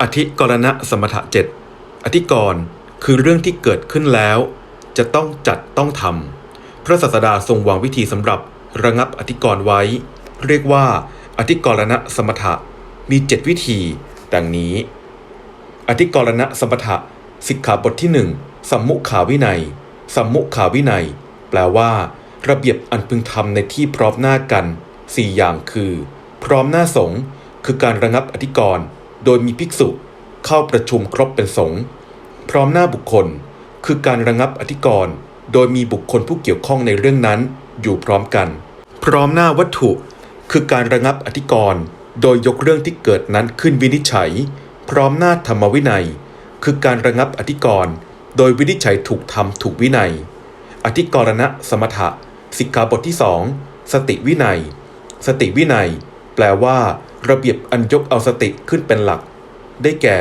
อธิกรณะสมถะเจ็ดอธิกรณ์คือเรื่องที่เกิดขึ้นแล้ว จะต้องจัดต้องทำพระศาสดาทรงวางวิธีสำหรับระงับอธิกรณ์ไว้ เรียกว่า อธิกรณะสมถะมีเจ็ดวิธี ดังนี้ อธิกรณะสมถะสิกขาบทที่หนึ่งสัมมุขาวินัยสัมมุขาวินัย แปลว่า ระเบียบอันพึงทำในที่พร้อมหน้ากันสี่อย่างคือ พร้อมหน้าสงคือการระงับอธิกรณ์ โดยมีภิกษุเข้าประชุมครบเป็นสงฆ์พร้อมหน้าบุคคล คือการระงับอธิกรณ์โดยมีบุคคลผู้เกี่ยวข้องในเรื่องนั้นอยู่พร้อมกัน พร้อมหน้าวัตถุ คือการระงับอธิกรณ์โดยยกเรื่องที่เกิดนั้นขึ้นวินิจฉัย พร้อมหน้าธรรมวินัย คือการระงับอธิกรณ์โดยวินิจฉัยถูกธรรมถูกวินัย อธิกรณะสมถะสิกขาบทที่สองสติวินัย สติวินัย แปลว่า ระเบียบอันยกเอาสติขึ้นเป็นหลัก ได้แก่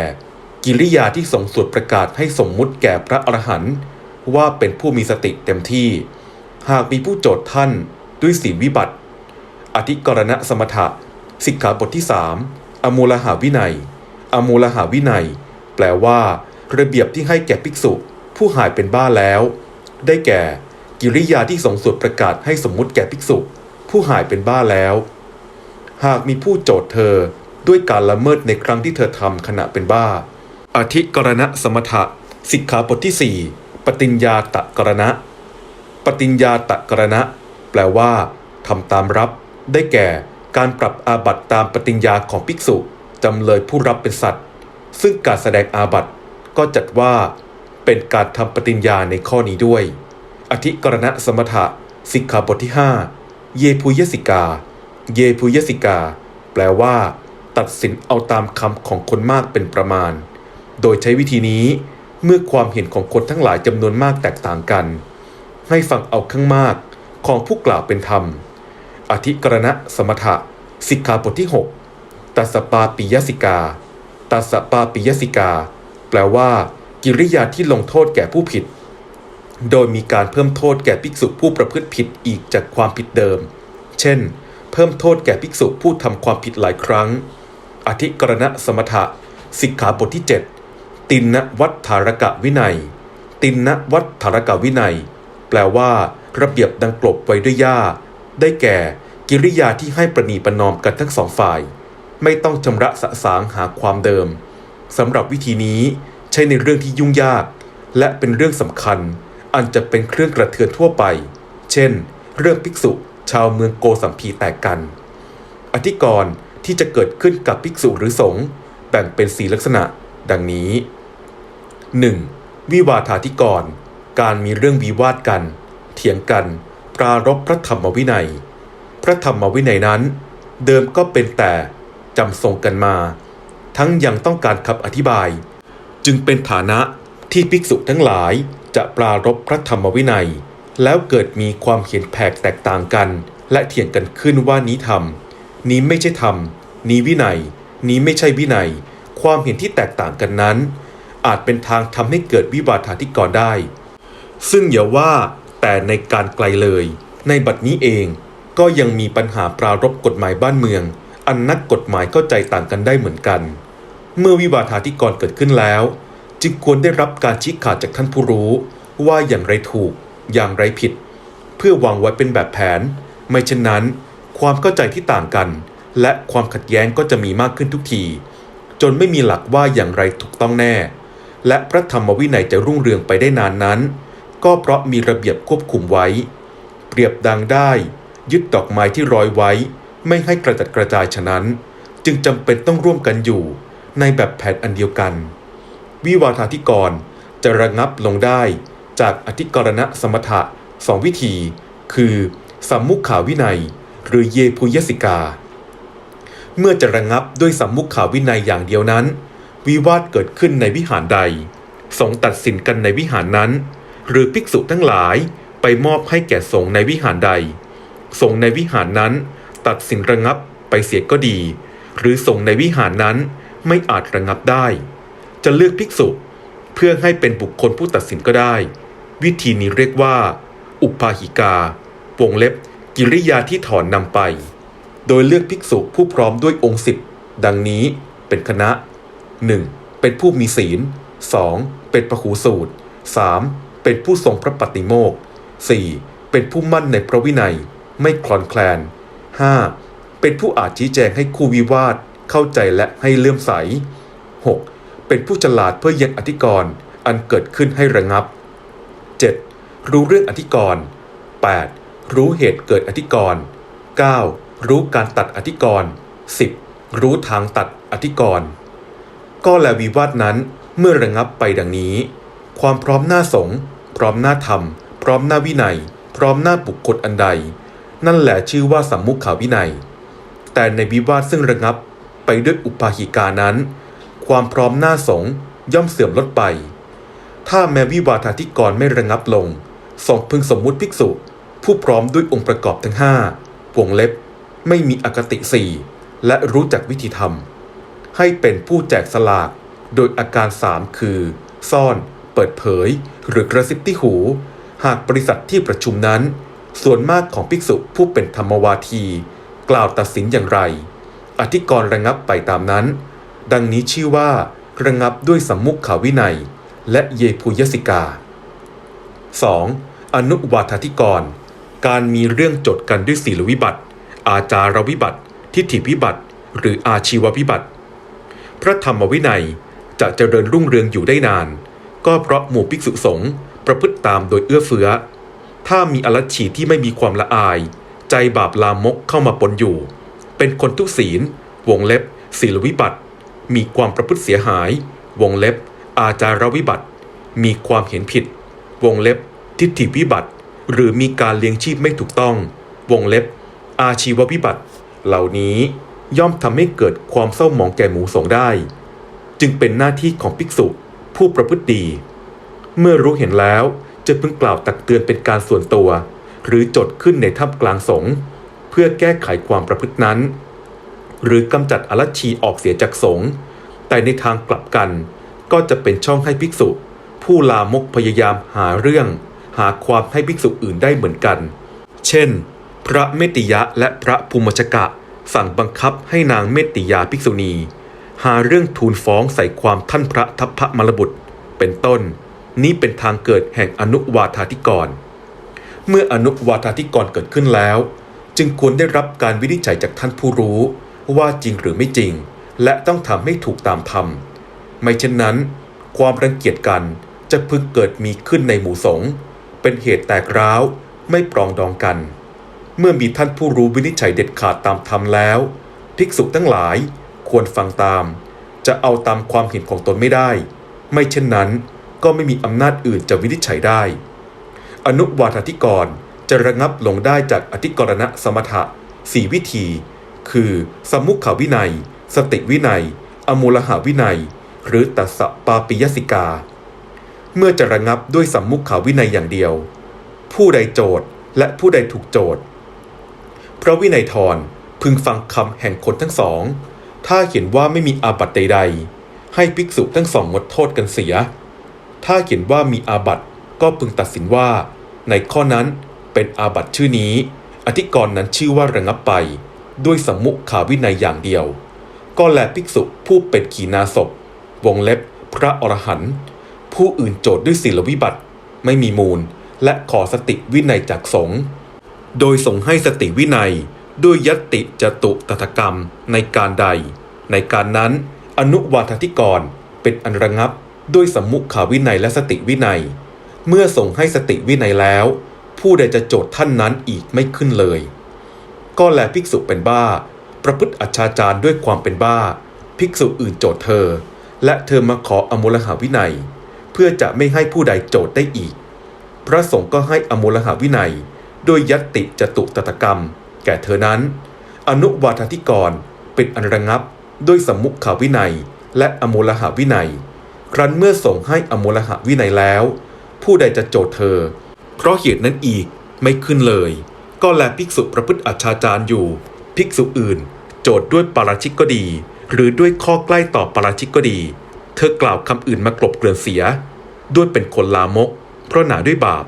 กิริยาที่ส่งสวดประกาศให้สมมุติแก่พระอรหันต์ว่าเป็นผู้มีสติเต็มที่ หากมีผู้โจทย์ท่านด้วยศีลวิบัติ อธิกรณะสมถะสิกขาบทที่สามอมูลหาวินัย อมูลหาวินัย แปลว่า ระเบียบที่ให้แก่ภิกษุ ผู้หายเป็นบ้าแล้ว ได้แก่ กิริยาที่ส่งสวดประกาศให้สมมุติแก่ภิกษุ ผู้หายเป็นบ้าแล้ว หากมีผู้โจทย์เธอด้วยการละเมิดในครั้งที่เธอทำขณะเป็นบ้า อธิกรณะสมถะสิกขาบทที่ 4 ปฏิญญาตะกรณะ ปฏิญญาตะกรณะ แปลว่าทำตามรับ ได้แก่การปรับอาบัติตามปฏิญญาของภิกษุจำเลยผู้รับเป็นสัตว์ ซึ่งการแสดงอาบัติก็จัดว่า เป็นการทำปฏิญญาในข้อนี้ด้วย อธิกรณะสมถะสิกขาบทที่ 5 เยพุยสิกา เยพุยสิกา แปลว่า ตัดสินเอาตามคำของคนมากเป็นประมาณ โดยใช้วิธีนี้ เมื่อความเห็นของคนทั้งหลายจำนวนมากแตกต่างกัน ให้ฟังเอาข้างมากของผู้กล่าวเป็นธรรม อธิกรณะสมถะ สิกขาบทที่ 6 ตัสปาปิยสิกา ตัสสปาปิยสิกา แปลว่า กิริยาที่ลงโทษแก่ผู้ผิด โดยมีการเพิ่มโทษแก่ภิกษุผู้ประพฤติผิดอีกจากความผิดเดิม เช่น เพิ่มโทษแก่ภิกษุผู้ทำความผิดหลายครั้ง อธิกรณะสมถะสิกขาบทที่ 7 ตินนวัฏฐารกะวินัย ตินนวัฏฐารกะวินัย แปลว่าระเบียบดังกลบไว้ด้วยหญ้า ได้แก่กิริยาที่ให้ประนีประนอมกันทั้งสองฝ่าย ไม่ต้องชำระสะสางหาความเดิมสำหรับวิธีนี้ใช้ในเรื่องที่ยุ่งยาก และเป็นเรื่องสำคัญ อันจะเป็นเครื่องกระเทือนทั่วไป เช่น เรื่องภิกษุ ชาวเมืองโกสัมพีแตกกัน อธิกรณ์ที่จะเกิดขึ้นกับภิกษุหรือสงฆ์แบ่งเป็นสีลักษณะ ดังนี้ 1. วิวาทาธิกรณ์การมีเรื่องวิวาทกัน เถียงกัน ปรารบพระธรรมวินัย พระธรรมวินัยนั้น เดิมก็เป็นแต่จำทรงกันมา ทั้งยังต้องการคำอธิบาย จึงเป็นฐานะที่ภิกษุทั้งหลายจะปรารบพระธรรมวินัย แล้วเกิดมีความเห็นแผกแตกต่างกัน และเถียงกันขึ้นว่านี้ธรรม นี้ไม่ใช่ธรรม นี้วินัย นี้ไม่ใช่วินัย ความเห็นที่แตกต่างกันนั้น อาจเป็นทางทำให้เกิดวิวาทาธิกรได้ ซึ่งอย่าว่าแต่ในการไกลเลย ในบัดนี้เองก็ยังมีปัญหาปรารบกฎหมายบ้านเมือง อันนักกฎหมายเข้าใจต่างกันได้เหมือนกัน เมื่อวิวาทาธิกรเกิดขึ้นแล้ว จึงควรได้รับการชี้ขาดจากท่านผู้รู้ว่าอย่างไรถูก อย่างไรผิด เพื่อวางไว้เป็นแบบแผน ไม่เช่นนั้น ความเข้าใจที่ต่างกัน และความขัดแย้งก็จะมีมากขึ้นทุกที จนไม่มีหลักว่าอย่างไรถูกต้องแน่ และพระธรรมวินัยจะรุ่งเรืองไปได้นานนั้น ก็เพราะมีระเบียบควบคุมไว้ เปรียบดังได้ ยึดดอกไม้ที่ร้อยไว้ ไม่ให้กระจัดกระจายฉะนั้น จึงจำเป็นต้องร่วมกันอยู่ ในแบบแผนอันเดียวกัน วิวาทาธิกรจะระงับลงได้ จากอธิกรณะสมถะสองวิธี คือสัมมุขขาวินัย หรือเยพุยสิกา เมื่อจะระงับด้วยสัมมุขขาวินัยอย่างเดียวนั้น วิวาทเกิดขึ้นในวิหารใด สงตัดสินกันในวิหารนั้น หรือภิกษุทั้งหลายไปมอบให้แก่สงในวิหารใด สงในวิหารนั้น ตัดสินระงับไปเสียก็ดี หรือสงในวิหารนั้นไม่อาจระงับได้ จะเลือกภิกษุเพื่อให้เป็นบุคคลผู้ตัดสินก็ได้ วิธีนี้เรียกว่า อุปาหิกาวงเล็บ กิริยาที่ถอนนำไป โดยเลือกภิกษุผู้พร้อมด้วยองค์สิบดังนี้เป็นคณะ 1. เป็นผู้มีศีล 2. เป็นพหูสูตร 3. เป็นผู้ทรงพระปฏิโมกข์ 4. เป็นผู้มั่นในพระวินัย ไม่คลอนแคลน 5. เป็นผู้อาจชี้แจงให้คู่วิวาทเข้าใจและให้เลื่อมใส 6. เป็นผู้ฉลาดเพื่อเยังอธิกรณ์อันเกิดขึ้นให้ระงับ รู้เรื่องอธิกรณ์ 8. รู้เหตุเกิดอธิกรณ์ 9. รู้การตัดอธิกรณ์ 10. รู้ทางตัดอธิกรณ์ ก็แลวิวาทนั้นเมื่อระงับไปดังนี้ ความพร้อมหน้าสงพร้อมหน้าธรรม พร้อมหน้าวินัย พร้อมหน้าบุคคลอันใด นั่นแหละชื่อว่าสัมมุขาวินัย แต่ในวิวาทซึ่งระงับไปด้วยอุปาหิกานั้น ความพร้อมหน้าสงย่อมเสื่อมลดไป ถ้าแม้วิวาทาธิกรไม่ระงับลง สองพึงสมมุติภิกษุ ผู้พร้อมด้วยองค์ประกอบทั้งห้าวงเล็บ ไม่มีอคติสี่และรู้จักวิธีทำให้เป็นผู้แจกสลากโดยอาการสามคือ ซ่อน เปิดเผย หรือกระซิบที่หู หากบริษัทที่ประชุมนั้น ส่วนมากของภิกษุผู้เป็นธรรมวาที กล่าวตัดสินอย่างไร อธิกรณ์ระงับไปตามนั้น ดังนี้ชื่อว่าระงับด้วยสัมมุขขาวินัย และเยภูยสิกา 2. อนุวาทธิกร การมีเรื่องจดกันด้วยศีลวิบัติ อาจารวิบัติ ทิฏฐิวิบัติ หรืออาชีววิบัติ พระธรรมวินัยจะเจริญรุ่งเรืองอยู่ได้นาน ก็เพราะหมู่ภิกษุสงฆ์ประพฤติตามโดยเอื้อเฟื้อ ถ้ามีอรัชชีที่ไม่มีความละอาย ใจบาปลามกเข้ามาปนอยู่ เป็นคนทุศีล วงเล็บ ศีลวิบัติ มีความประพฤติเสียหาย วงเล็บ อาจารวิบัติ มีความเห็นผิด วงเล็บ ทิฏฐิวิบัติ หรือมีการเลี้ยงชีพไม่ถูกต้อง วงเล็บ อาชีววิบัติ เหล่านี้ย่อมทำให้เกิดความเศร้าหมองแก่หมูสงได้ จึงเป็นหน้าที่ของภิกษุผู้ประพฤติดี เมื่อรู้เห็นแล้วจะพึงกล่าวตักเตือนเป็นการส่วนตัว หรือจดขึ้นในท่ามกลางสงฆ์เพื่อแก้ไขความประพฤตินั้น หรือกำจัดอรัชชีออกเสียจากสงฆ์แต่ในทางกลับกันก็จะเป็นช่องให้ภิกษุ ผู้ลามกพยายามหาเรื่อง หาความให้ภิกษุอื่นได้เหมือนกัน เช่น พระเมติยะและพระภูมิชกะ สั่งบังคับให้นางเมตติยาภิกษุณี หาเรื่องทูลฟ้องใส่ความท่านพระทัพพระมรบุตร เป็นต้น นี้เป็นทางเกิดแห่งอนุวาธาธิกร เมื่ออนุวาธาธิกรเกิดขึ้นแล้ว จึงควรได้รับการวินิจฉัยจากท่านผู้รู้ว่าจริงหรือไม่จริง และต้องทำให้ถูกตามธรรม ไม่เช่นนั้น ความรังเกียจกันจะพึงเกิดมีขึ้นในหมู่สงฆ์ เป็นเหตุแตกร้าว ไม่ปรองดองกัน เมื่อมีท่านผู้รู้วินิจฉัยเด็ดขาดตามธรรมแล้ว ภิกษุทั้งหลายควรฟังตาม จะเอาตามความเห็นของตนไม่ได้ ไม่เช่นนั้นก็ไม่มีอำนาจอื่นจะวินิจฉัยได้ อนุวาทธิกรจะระงับลงได้จากอธิกรณะสมถะสี่วิธี คือสมุขขวินัย สติวินัย อมูลหาวินัย หรือตัสสะปาปิยสิกา เมื่อจะระงับด้วยสัมมุขขาวินัยอย่างเดียว ผู้ใดโจทย์และผู้ใดถูกโจทย์พระวินัยทรพึงฟังคำแห่งคนทั้งสอง ถ้าเห็นว่าไม่มีอาบัติใดๆ ให้ภิกษุทั้งสองงดโทษกันเสีย ถ้าเห็นว่ามีอาบัติก็พึงตัดสินว่า ในข้อนั้นเป็นอาบัติชื่อนี้ อธิกรณ์นั้นชื่อว่าระงับไป ด้วยสัมมุขาวินัยอย่างเดียว ก็แลภิกษุผู้เป็นขีณาศพ วงเล็บพระอรหันต์ ผู้อื่นโจทย์ด้วยศีลวิบัติ ไม่มีมูล และขอสติวินัยจากสงฆ์โดยส่งให้สติวินัยด้วยยติจตุตถกรรมในการใด ในการนั้น อนุวาทธิกรเป็นอันระงับด้วยสมมุขาวินัยและสติวินัย เมื่อส่งให้สติวินัยแล้ว ผู้ใดจะโจทย์ท่านนั้นอีกไม่ขึ้นเลย ก็แลภิกษุเป็นบ้า ประพฤติอัจฉาจารด้วยความเป็นบ้า ภิกษุอื่นโจทย์เธอ และเธอมาขออมุลหาวินัย พื่อจะไม่ให้ผู้ใดโจทย์ได้อีก พระสงฆ์ก็ให้อมุลหาวินัยโดยยัตติจตุตถกรรม แก่เธอนั้น อนุวาทธิกรเป็นอันระงับด้วยสมมุขาวินัย และอมุลหาวินัย ครั้นเมื่อส่งให้อมุลหะวินัยแล้ว ผู้ใดจะโจทย์เธอ เพราะเหตุนั้นอีกไม่ขึ้นเลย ก็แลภิกษุประพฤติอัจฉาจารอยู่ ภิกษุอื่น โจทย์ด้วยปาราชิกก็ดี หรือด้วยข้อใกล้ต่อปาราชิกก็ดี เธอกล่าวคำอื่นมากลบเกลื่อนเสีย ด้วยเป็นคนลามก เพราะหนาด้วยบาป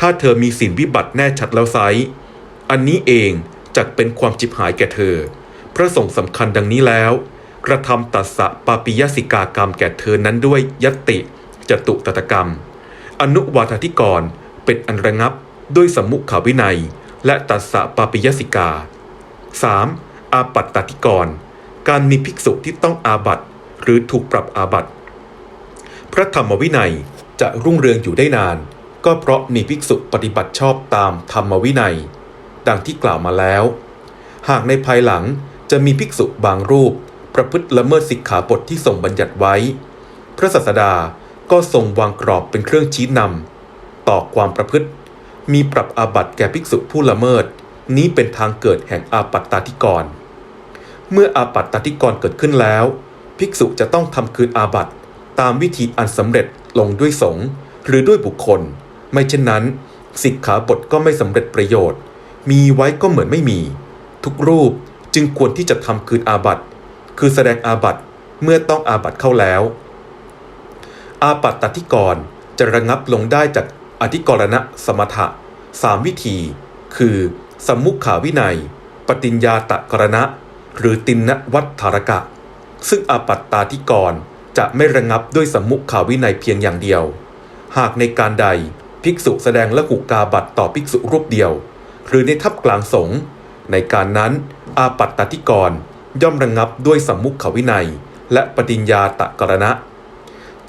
ถ้าเธอมีสินวิบัติแน่ชัดแล้วไซอันนี้เองจักเป็นความจิบหายแก่เธอ พระสงฆ์สำคัญดังนี้แล้ว กระทำตัสสะปาปิยสิกากรรมแก่เธอนั้นด้วยยติจตุตตกรรม อนุวาทธิกรเป็นอันระงับด้วยสมมุขาวินัย และตัสสะปาปิยสิกา 3. อาปัตตธิกร การมีภิกษุที่ต้องอาบัตหรือถูกปรับอาบัตพระธรรมวินัย จะรุ่งเรืองอยู่ได้นาน ก็เพราะมีภิกษุปฏิบัติชอบตามธรรมวินัย ดังที่กล่าวมาแล้ว หากในภายหลังจะมีภิกษุบางรูป ประพฤติละเมิดสิกขาบทที่ทรงบัญญัติไว้ พระศาสดาก็ทรงวางกรอบเป็นเครื่องชี้นำต่อความประพฤติ มีปรับอาบัติแก่ภิกษุผู้ละเมิด นี้เป็นทางเกิดแห่งอาปัตตาธิกร เมื่ออาปัตตาธิกรเกิดขึ้นแล้ว ภิกษุจะต้องทำคืนอาบัติตามวิธีอันสำเร็จ ลงด้วยสงฆ์หรือด้วยบุคคล ไม่เช่นนั้น สิกขาบทก็ไม่สำเร็จประโยชน์ มีไว้ก็เหมือนไม่มี ทุกรูปจึงควรที่จะทำคืนอาบัตคือแสดงอาบัตเมื่อต้องอาบัตเข้าแล้ว อาปัตตธิกรจะระงับลงได้จากอธิกรณะสมถะสามวิธี คือสมมุขขาวินัย ปฏิญญาตกรณะ หรือตินนวัฏฐารกะ ซึ่งอาปัตตาธิกร จะไม่ระงับด้วยสมมุขาวินัยเพียงอย่างเดียว หากในการใดภิกษุแสดงละหุกาบัตต่อภิกษุรูปเดียว หรือในทัพกลางสงฆ์ในการนั้นอาปัตตธิกรย่อมระงับด้วยสมมุขาวินัย และปฏิญญาตะกรณะ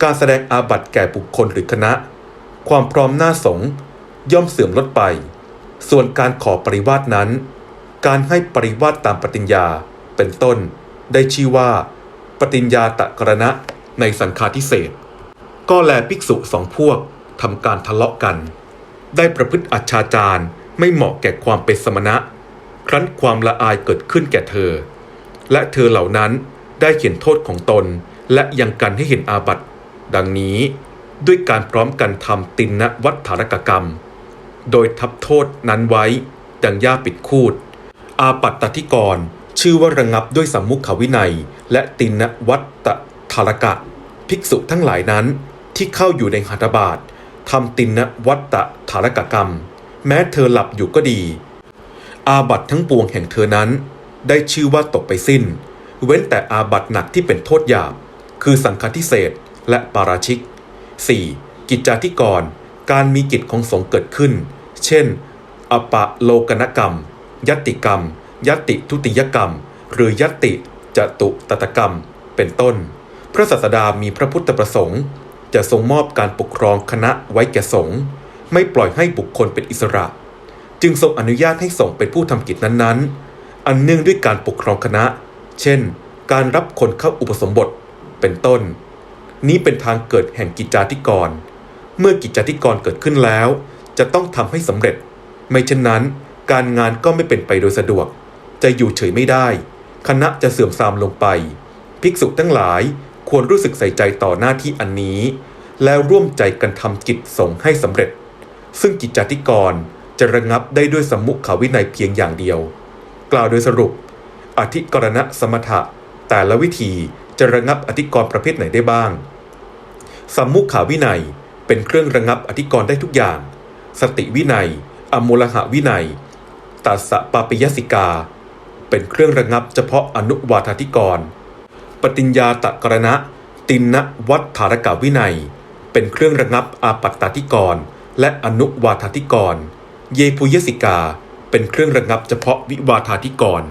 การแสดงอาบัตแก่บุคคลหรือคณะ ความพร้อมหน้าสงฆ์ย่อมเสื่อมลดไป ส่วนการขอปริวาสนั้น การให้ปริวาสตามปฏิญญาเป็นต้น ได้ชื่อว่า ปฏิญญาตะกรณะ ในสังฆาทิเศษก็แลภิกษุสองพวกทำการทะเลาะกัน ได้ประพฤติอัจฉาจารไม่เหมาะแก่ความเป็นสมณะ ครั้นความละอายเกิดขึ้นแก่เธอ และเธอเหล่านั้นได้เขียนโทษของตนและยังกันให้เห็นอาบัติดังนี้ด้วยการพร้อมกันทำตินนวัฏฐารกกรรม โดยทับโทษนั้นไว้ดังย่าปิดคูด อาปัตตธิกร ชื่อว่าระงับด้วยสัมมุขวินัย และตินนวัฏ ฐารกะ ภิกษุทั้งหลายนั้นที่เข้าอยู่ในหัตถบาททำตินนวัฏฐารกกรรม แม้เธอหลับอยู่ก็ดี อาบัตทั้งปวงแห่งเธอนั้น ได้ชื่อว่าตกไปสิ้น เว้นแต่อาบัตหนักที่เป็นโทษหยาบ คือสังฆทิเศษและปาราชิก 4. กิจจาธิกร การมีกิจของสงเกิดขึ้น เช่น อปะโลกนกรรม ยติกรรม ยติทุติยกรรม หรือยตติจตุตตกรรม เป็นต้น พระศาสดามีพระพุทธประสงค์ จะทรงมอบการปกครองคณะไว้แก่สงฆ์ไม่ปล่อยให้บุคคลเป็นอิสระ จึงทรงอนุญาตให้สงฆ์เป็นผู้ทำกิจนั้นๆ อันเนื่องด้วยการปกครองคณะ เช่น การรับคนเข้าอุปสมบทเป็นต้น นี้เป็นทางเกิดแห่งกิจจาธิกร เมื่อกิจจาธิกรเกิดขึ้นแล้ว จะต้องทำให้สำเร็จ ไม่เช่นนั้น การงานก็ไม่เป็นไปโดยสะดวก จะอยู่เฉยไม่ได้ คณะจะเสื่อมทรามลงไป ภิกษุทั้งหลาย ควรรู้สึกใส่ใจต่อหน้าที่อันนี้ แล้วร่วมใจกันทำกิจสงฆ์ให้สำเร็จ ซึ่งกิจจาธิกรจะระงับได้ด้วยสมุขาวินัยเพียงอย่างเดียว กล่าวโดยสรุป อธิกรณะสมถะ แต่ละวิธีจะระงับอธิกรณ์ประเภทไหนได้บ้าง สมมุขาวินัยเป็นเครื่องระงับอธิกรณ์ได้ทุกอย่าง สติวินัย อมูลหะวินัยตัสสะปาปิยสิกา เป็นเครื่องระงับเฉพาะอนุวาทธิกร ปฏิญญาตกรณะ ตินนวัฏฐารกาวินัย เป็นเครื่องระงับอาปัตตาธิกร และอนุวาทธิกร เยปุยสิกา เป็นเครื่องระงับเฉพาะวิวาธาธิกร